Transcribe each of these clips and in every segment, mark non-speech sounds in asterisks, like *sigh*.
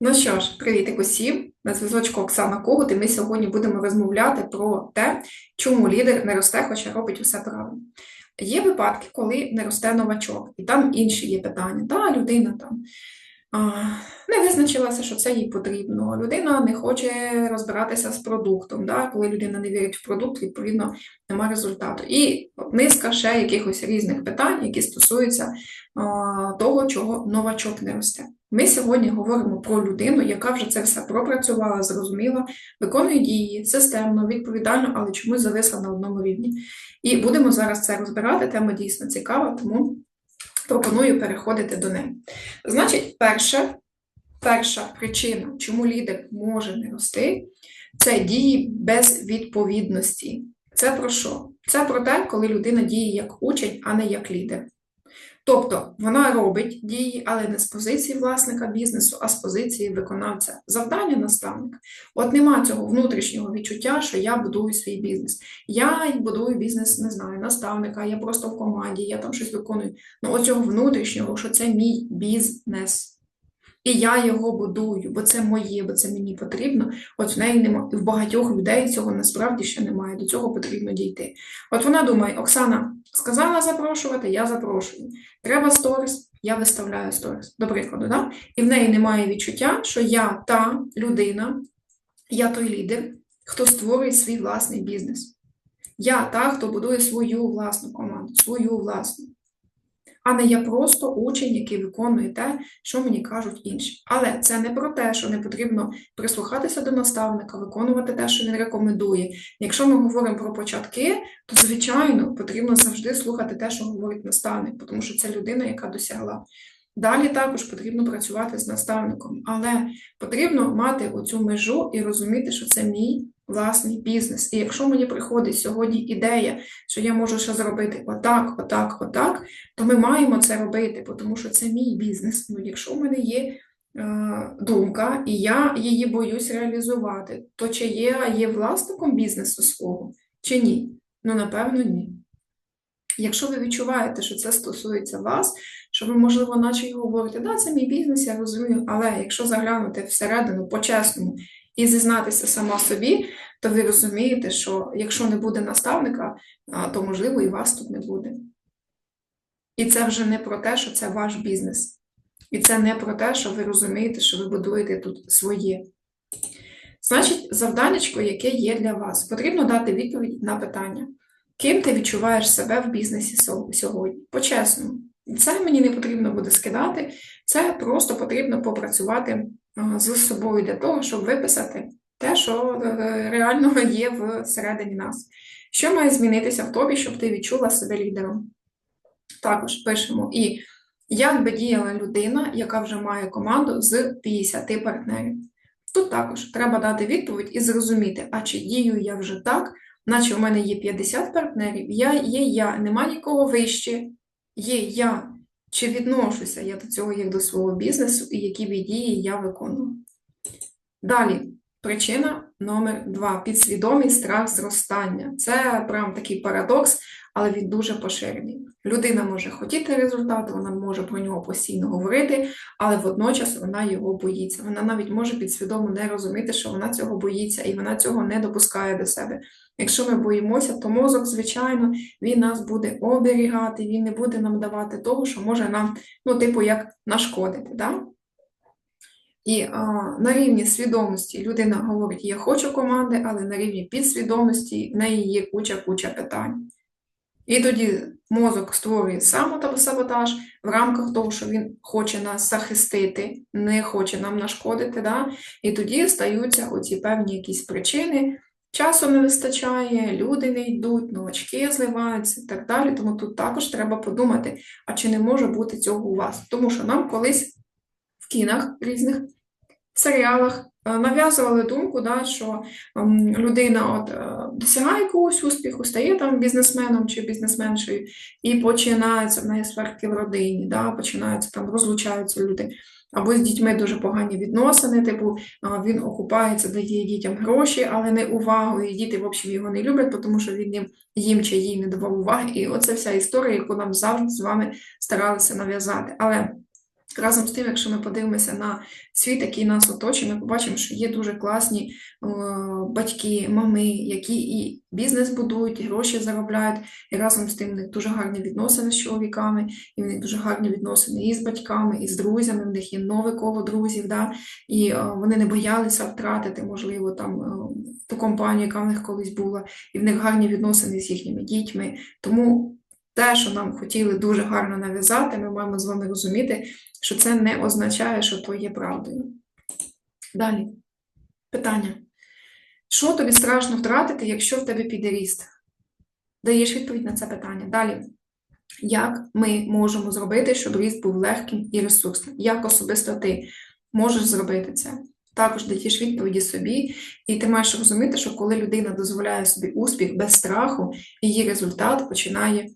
Ну що ж, привітик усім! На зв'язочку Оксана Когут, і ми сьогодні будемо розмовляти про те, чому лідер не росте, хоча робить усе правильно. Є випадки, коли не росте новачок, і там інші є питання. Та людина там не визначилася, що це їй потрібно. Людина не хоче розбиратися з продуктом. Да? Коли людина не вірить в продукт, відповідно, немає результату. І низка ще якихось різних питань, які стосуються того, чого новачок не росте. Ми сьогодні говоримо про людину, яка вже це все пропрацювала, зрозуміла, виконує дії системно, відповідально, але чомусь зависла на одному рівні. І будемо зараз це розбирати. Тема дійсно цікава, тому пропоную переходити до неї. Значить, перша, перша причина, чому лідер може не рости, це дії без відповідності. Це про що? Це про те, коли людина діє як учень, а не як лідер. Тобто вона робить дії, але не з позиції власника бізнесу, а з позиції виконавця. Завдання наставника. От нема цього внутрішнього відчуття, що я будую свій бізнес. Я будую бізнес, не знаю, наставника, я просто в команді, я там щось виконую. Ну, оцього внутрішнього, що це мій бізнес. І я його будую, бо це моє, бо це мені потрібно. От в неї немає в багатьох людей цього насправді ще немає. До цього потрібно дійти. От вона думає, Оксана сказала запрошувати, я запрошую. Треба сторіс, я виставляю сторіс, до прикладу, да? і в неї немає відчуття, що я та людина, я той лідер, хто створює свій власний бізнес. Я та, хто будує свою власну команду, свою власну а не я просто учень, який виконує те, що мені кажуть інші. Але це не про те, що не потрібно прислухатися до наставника, виконувати те, що він рекомендує. Якщо ми говоримо про початки, то, звичайно, потрібно завжди слухати те, що говорить наставник, тому що це людина, яка досягла. Далі також потрібно працювати з наставником, але потрібно мати оцю межу і розуміти, що це мій власний бізнес. І якщо мені приходить сьогодні ідея, що я можу ще зробити отак, отак, отак, то ми маємо це робити, тому що це мій бізнес. Ну, Якщо в мене є е, думка, і я її боюсь реалізувати, то чи є є власником бізнесу свого, чи ні? Ну, напевно, ні. Якщо ви відчуваєте, що це стосується вас, що ви, можливо, наче й говорите, да, це мій бізнес, я розумію, але якщо заглянути всередину по-чесному і зізнатися сама собі, то ви розумієте, що якщо не буде наставника, то, можливо, і вас тут не буде. І це вже не про те, що це ваш бізнес. І це не про те, що ви розумієте, що ви будуєте тут своє. Значить, завданечко, яке є для вас, потрібно дати відповідь на питання. Ким ти відчуваєш себе в бізнесі сьогодні? По-чесному. Це мені не потрібно буде скидати, це просто потрібно попрацювати з собою для того, щоб виписати те, що е, реально *laughs* є всередині нас. Що має змінитися в тобі, щоб ти відчула себе лідером? Також пишемо. І як би діяла людина, яка вже має команду з 50 партнерів. Тут також треба дати відповідь і зрозуміти, а чи дію я вже так, наче у мене є 50 партнерів, я є я, нема нікого вище, є я. Чи відношуся я до цього як до свого бізнесу і які дії я виконую? Далі, причина номер два підсвідомий страх зростання. Це прям такий парадокс, але він дуже поширений. Людина може хотіти результату, вона може про нього постійно говорити, але водночас вона його боїться. Вона навіть може підсвідомо не розуміти, що вона цього боїться, і вона цього не допускає до себе. Якщо ми боїмося, то мозок, звичайно, він нас буде оберігати, він не буде нам давати того, що може нам, ну, типу, як нашкодити. Да? І а, на рівні свідомості людина говорить, я хочу команди, але на рівні підсвідомості в неї є куча-куча питань. І тоді мозок створює самосаботаж в рамках того, що він хоче нас захистити, не хоче нам нашкодити. Да? І тоді стаються оці певні якісь причини. Часу не вистачає, люди не йдуть, новачки зливаються і так далі. Тому тут також треба подумати, а чи не може бути цього у вас? Тому що нам колись в кінах різних серіалах Е, нав'язували думку, да, що ем, людина от, е, досягає якогось успіху, стає там бізнесменом чи бізнесменшою, і починаються в неї сварки в родині, да, починаються там, розлучаються люди. Або з дітьми дуже погані відносини, типу він окупається, дає дітям гроші, але не увагу. І діти, в общем, його не люблять, тому що він їм, їм чи їй не давав уваги. І оце вся історія, яку нам завжди з вами старалися нав'язати. Але Разом з тим, якщо ми подивимося на світ, який нас оточує, ми побачимо, що є дуже класні е, батьки, мами, які і бізнес будують, і гроші заробляють, і разом з тим в них дуже гарні відносини з чоловіками, і в них дуже гарні відносини і з батьками, і з друзями, в них є нове коло друзів, да? і е, вони не боялися втратити, можливо, там е, ту компанію, яка в них колись була, і в них гарні відносини з їхніми дітьми. Тому те, що нам хотіли дуже гарно нав'язати, ми маємо з вами розуміти, що це не означає, що то є правдою. Далі. Питання. Що тобі страшно втратити, якщо в тебе піде ріст? Даєш відповідь на це питання. Далі. Як ми можемо зробити, щоб ріст був легким і ресурсним? Як особисто ти можеш зробити це? Також даєш відповіді собі, і ти маєш розуміти, що коли людина дозволяє собі успіх без страху, її результат починає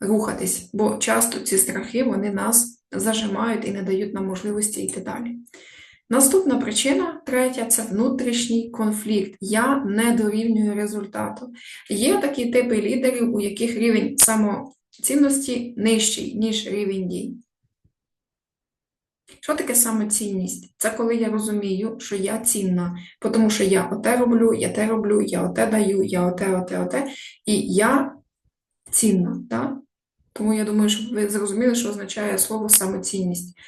рухатись, бо часто ці страхи вони нас зажимають і не дають нам можливості йти далі. Наступна причина, третя це внутрішній конфлікт. Я не дорівнюю результату. Є такі типи лідерів, у яких рівень самоцінності нижчий, ніж рівень дій. Що таке самоцінність? Це коли я розумію, що я цінна, тому що я оте роблю, я те роблю, я оте даю, я оте, оте, оте, і я цінна. Так? Тому я думаю, щоб ви зрозуміли, що означає слово самоцінність.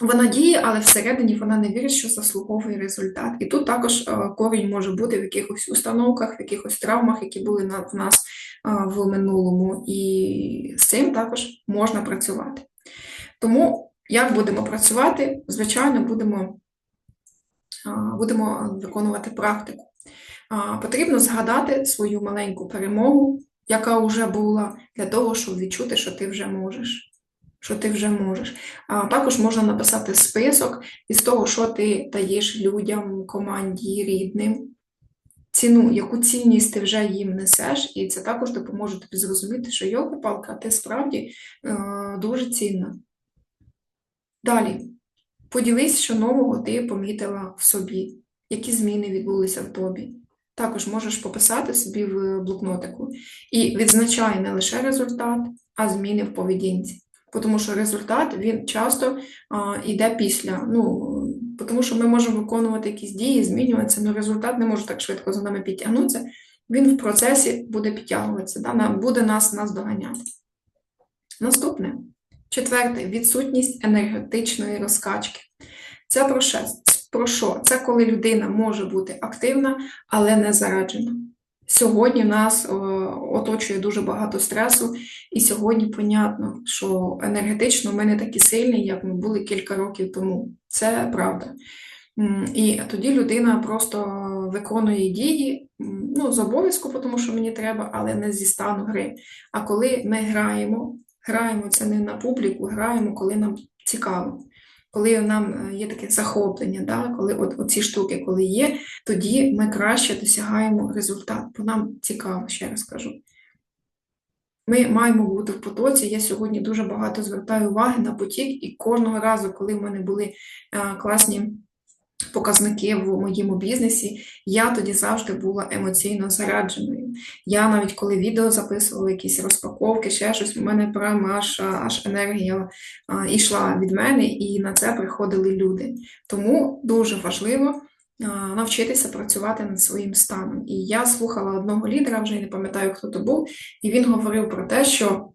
Вона діє, але всередині вона не вірить, що заслуговує результат. І тут також е, корінь може бути в якихось установках, в якихось травмах, які були в нас е, в минулому, і з цим також можна працювати. Тому, як будемо працювати, звичайно, будемо, е, будемо виконувати практику. Потрібно згадати свою маленьку перемогу яка вже була, для того, щоб відчути, що ти вже можеш. Що ти вже можеш. А також можна написати список із того, що ти даєш людям, команді, рідним, ціну, яку цінність ти вже їм несеш, і це також допоможе тобі зрозуміти, що йолка палка ти справді е, дуже цінна. Далі, поділись, що нового ти помітила в собі, які зміни відбулися в тобі також можеш пописати собі в блокнотику. І відзначай не лише результат, а зміни в поведінці. Тому що результат він часто а, йде після. Ну, Тому що ми можемо виконувати якісь дії, змінюватися, але результат не може так швидко за нами підтягнутися. Він в процесі буде підтягуватися, да, буде нас, нас доганяти. Наступне. Четверте відсутність енергетичної розкачки. Це про? Про що? Це коли людина може бути активна, але не зараджена. Сьогодні нас оточує дуже багато стресу, і сьогодні понятно, що енергетично ми не такі сильні, як ми були кілька років тому. Це правда. І тоді людина просто виконує дії ну, з обов'язку, тому що мені треба, але не зі стану гри. А коли ми граємо, граємо це не на публіку, граємо, коли нам цікаво коли нам е, є таке захоплення, да, коли от, оці штуки коли є, тоді ми краще досягаємо результат, бо нам цікаво, ще раз кажу. Ми маємо бути в потоці. Я сьогодні дуже багато звертаю уваги на потік, і кожного разу, коли в мене були е, класні показники в моєму бізнесі, я тоді завжди була емоційно зарядженою. Я навіть коли відео записувала, якісь розпаковки, ще щось, у мене прямо аж аж енергія а, йшла від мене, і на це приходили люди. Тому дуже важливо. Навчитися працювати над своїм станом. І я слухала одного лідера, вже не пам'ятаю, хто то був, і він говорив про те, що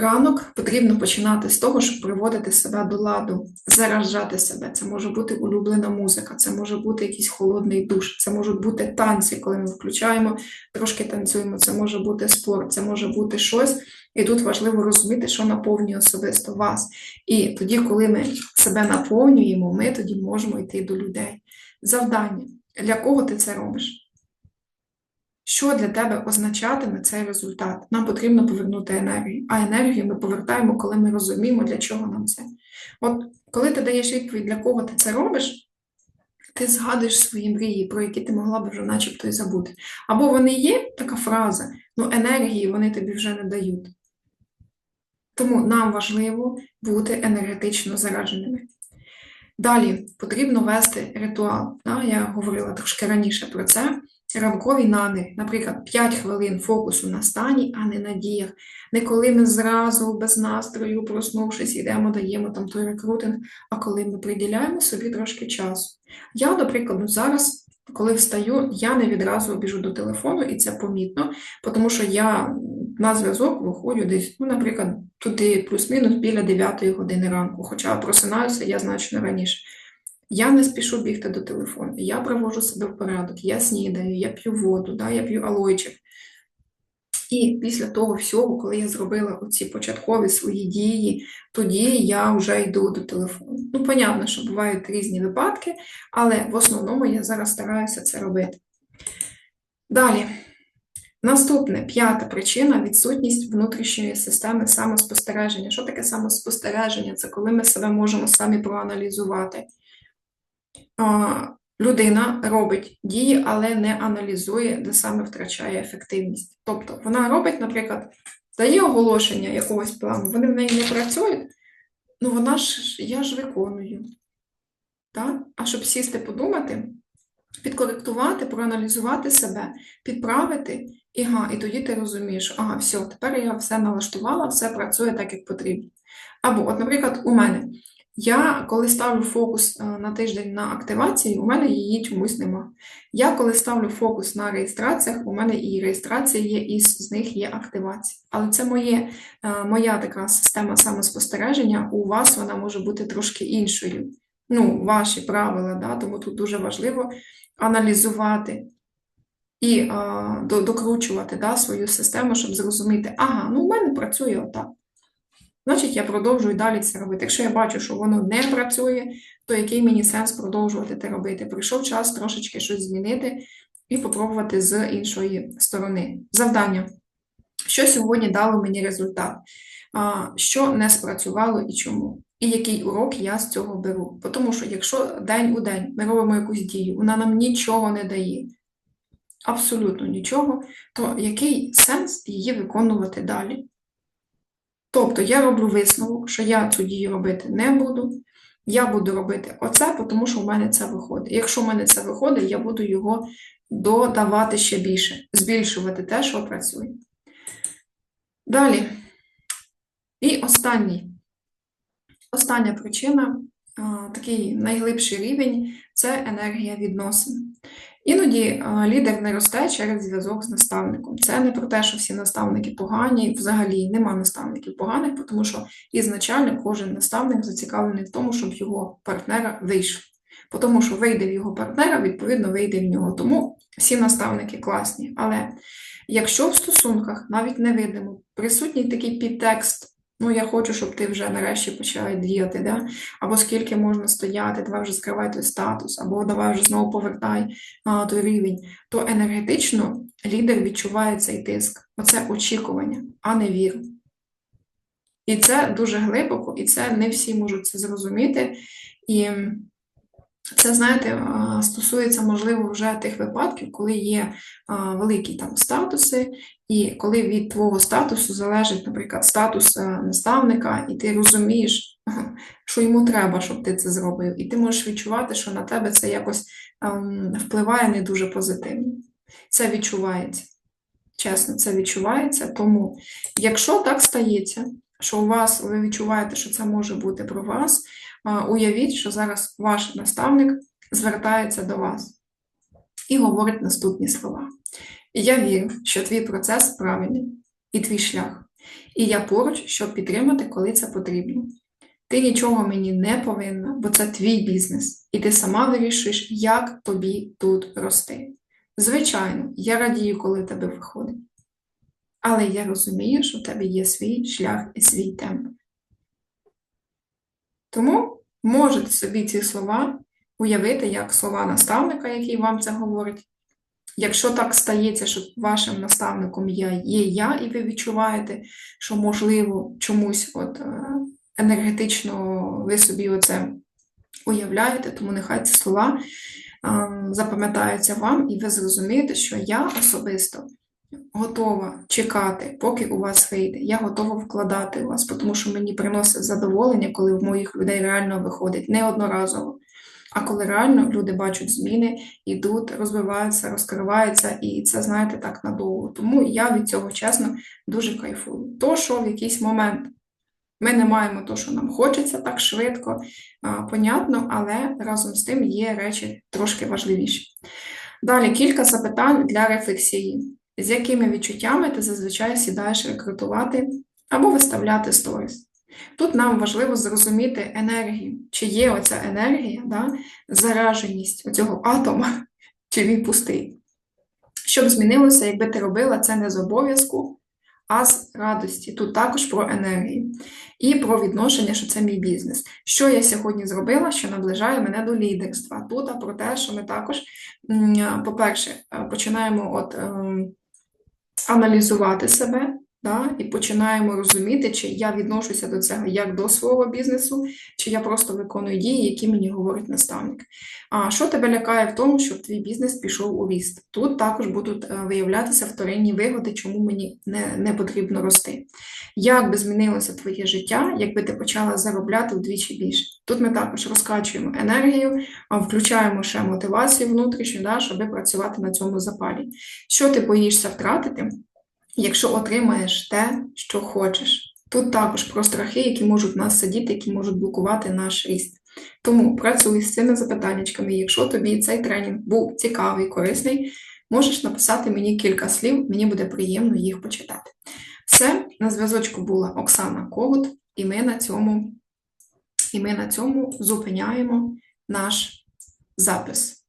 Ранок потрібно починати з того, щоб приводити себе до ладу, заражати себе. Це може бути улюблена музика, це може бути якийсь холодний душ, це можуть бути танці, коли ми включаємо, трошки танцюємо, це може бути спорт, це може бути щось. І тут важливо розуміти, що наповнює особисто вас. І тоді, коли ми себе наповнюємо, ми тоді можемо йти до людей. Завдання, для кого ти це робиш? Що для тебе означатиме цей результат? Нам потрібно повернути енергію, а енергію ми повертаємо, коли ми розуміємо, для чого нам це. От коли ти даєш відповідь, для кого ти це робиш, ти згадуєш свої мрії, про які ти могла б вже начебто і забути. Або вони є, така фраза, ну енергії вони тобі вже не дають. Тому нам важливо бути енергетично зараженими. Далі потрібно вести ритуал. Я говорила трошки раніше про це. Ранкові наміри, наприклад, 5 хвилин фокусу на стані, а не на діях. Не коли ми зразу без настрою, проснувшись, йдемо, даємо там той рекрутинг, а коли ми приділяємо собі трошки часу. Я, до прикладу, зараз, коли встаю, я не відразу біжу до телефону, і це помітно, тому що я на зв'язок виходжу десь, ну, наприклад, туди плюс-мінус біля 9 години ранку, хоча просинаюся я значно раніше. Я не спішу бігти до телефону, я привожу себе в порядок, я снідаю, я п'ю воду, да, я п'ю алойчик. І після того всього, коли я зробила оці початкові свої дії, тоді я вже йду до телефону. Ну, понятно, що бувають різні випадки, але в основному я зараз стараюся це робити. Далі. Наступне, п'ята причина відсутність внутрішньої системи самоспостереження. Що таке самоспостереження? Це коли ми себе можемо самі проаналізувати людина робить дії, але не аналізує, де саме втрачає ефективність. Тобто вона робить, наприклад, дає оголошення якогось плану, вони в неї не працюють, ну вона ж я ж виконую. Так? А щоб сісти, подумати, підкоректувати, проаналізувати себе, підправити, і, ага, і тоді ти розумієш, ага, все, тепер я все налаштувала, все працює так, як потрібно. Або, от, наприклад, у мене я коли ставлю фокус е, на тиждень на активації, у мене її чомусь нема. Я коли ставлю фокус на реєстраціях, у мене і реєстрація є, і з них є активація. Але це моє, е, моя така система самоспостереження, у вас вона може бути трошки іншою. Ну, ваші правила, да? тому тут дуже важливо аналізувати і а, докручувати да, свою систему, щоб зрозуміти, ага, ну у мене працює отак. Значить, я продовжую далі це робити. Якщо я бачу, що воно не працює, то який мені сенс продовжувати це робити? Прийшов час трошечки щось змінити і спробувати з іншої сторони. Завдання. Що сьогодні дало мені результат? Що не спрацювало і чому? І який урок я з цього беру? Тому що, якщо день у день ми робимо якусь дію, вона нам нічого не дає, абсолютно нічого, то який сенс її виконувати далі? Тобто я роблю висновок, що я цю дію робити не буду. Я буду робити оце, тому що в мене це виходить. Якщо в мене це виходить, я буду його додавати ще більше, збільшувати те, що працює. Далі. І останній. Остання причина, такий найглибший рівень це енергія відносин. Іноді лідер не росте через зв'язок з наставником. Це не про те, що всі наставники погані, взагалі нема наставників поганих, тому що ізначально кожен наставник зацікавлений в тому, щоб його партнера вийшов. Тому що вийде в його партнера, відповідно, вийде в нього. Тому всі наставники класні. Але якщо в стосунках навіть не видимо, присутній такий підтекст Ну, я хочу, щоб ти вже нарешті почала діяти, да? або скільки можна стояти, давай вже скривай той статус, або давай вже знову повертай а, той рівень, то енергетично лідер відчуває цей тиск. Оце очікування, а не віру. І це дуже глибоко, і це не всі можуть це зрозуміти. І це, знаєте, стосується, можливо, вже тих випадків, коли є великі там статуси, і коли від твого статусу залежить, наприклад, статус е, наставника, і ти розумієш, що йому треба, щоб ти це зробив, і ти можеш відчувати, що на тебе це якось ем, впливає не дуже позитивно. Це відчувається. Чесно, це відчувається. Тому, якщо так стається, що у вас ви відчуваєте, що це може бути про вас, уявіть, що зараз ваш наставник звертається до вас і говорить наступні слова. Я вірю, що твій процес правильний і твій шлях. І я поруч, щоб підтримати, коли це потрібно. Ти нічого мені не повинна, бо це твій бізнес, і ти сама вирішуєш, як тобі тут рости. Звичайно, я радію, коли тебе виходить. Але я розумію, що в тебе є свій шлях і свій темп. Тому можете собі ці слова уявити як слова наставника, який вам це говорить. Якщо так стається, що вашим наставником є, є я, і ви відчуваєте, що, можливо, чомусь от, е, енергетично ви собі оце уявляєте, тому нехай ці слова запам'ятаються вам, і ви зрозумієте, що я особисто готова чекати, поки у вас вийде. Я готова вкладати у вас, тому що мені приносить задоволення, коли в моїх людей реально виходить неодноразово. А коли реально люди бачать зміни, йдуть, розвиваються, розкриваються, і це, знаєте, так надовго. Тому я від цього, чесно, дуже кайфую. То, що в якийсь момент ми не маємо то, що нам хочеться так швидко, а, понятно, але разом з тим є речі трошки важливіші. Далі кілька запитань для рефлексії. З якими відчуттями ти зазвичай сідаєш рекрутувати або виставляти сторіс? Тут нам важливо зрозуміти енергію, чи є оця енергія, да, зараженість оцього атома, *laughs* чи він пустий. Що б змінилося, якби ти робила це не з обов'язку, а з радості. Тут також про енергію. І про відношення, що це мій бізнес. Що я сьогодні зробила, що наближає мене до лідерства. Тут а про те, що ми також, по-перше, е, починаємо от, ем, аналізувати себе, да, і починаємо розуміти, чи я відношуся до цього як до свого бізнесу, чи я просто виконую дії, які мені говорить наставник. А що тебе лякає в тому, щоб твій бізнес пішов у ріст? Тут також будуть е, виявлятися вторинні вигоди, чому мені не, не потрібно рости. Як би змінилося твоє життя, якби ти почала заробляти вдвічі більше? Тут ми також розкачуємо енергію, включаємо ще мотивацію внутрішню, да, щоб працювати на цьому запалі. Що ти боїшся втратити, якщо отримаєш те, що хочеш? Тут також про страхи, які можуть нас сидіти, які можуть блокувати наш ріст. Тому працюй з цими запитаннячками. Якщо тобі цей тренінг був цікавий, корисний, можеш написати мені кілька слів, мені буде приємно їх почитати. Все, на зв'язочку була Оксана Когут, і ми на цьому, і ми на цьому зупиняємо наш запис.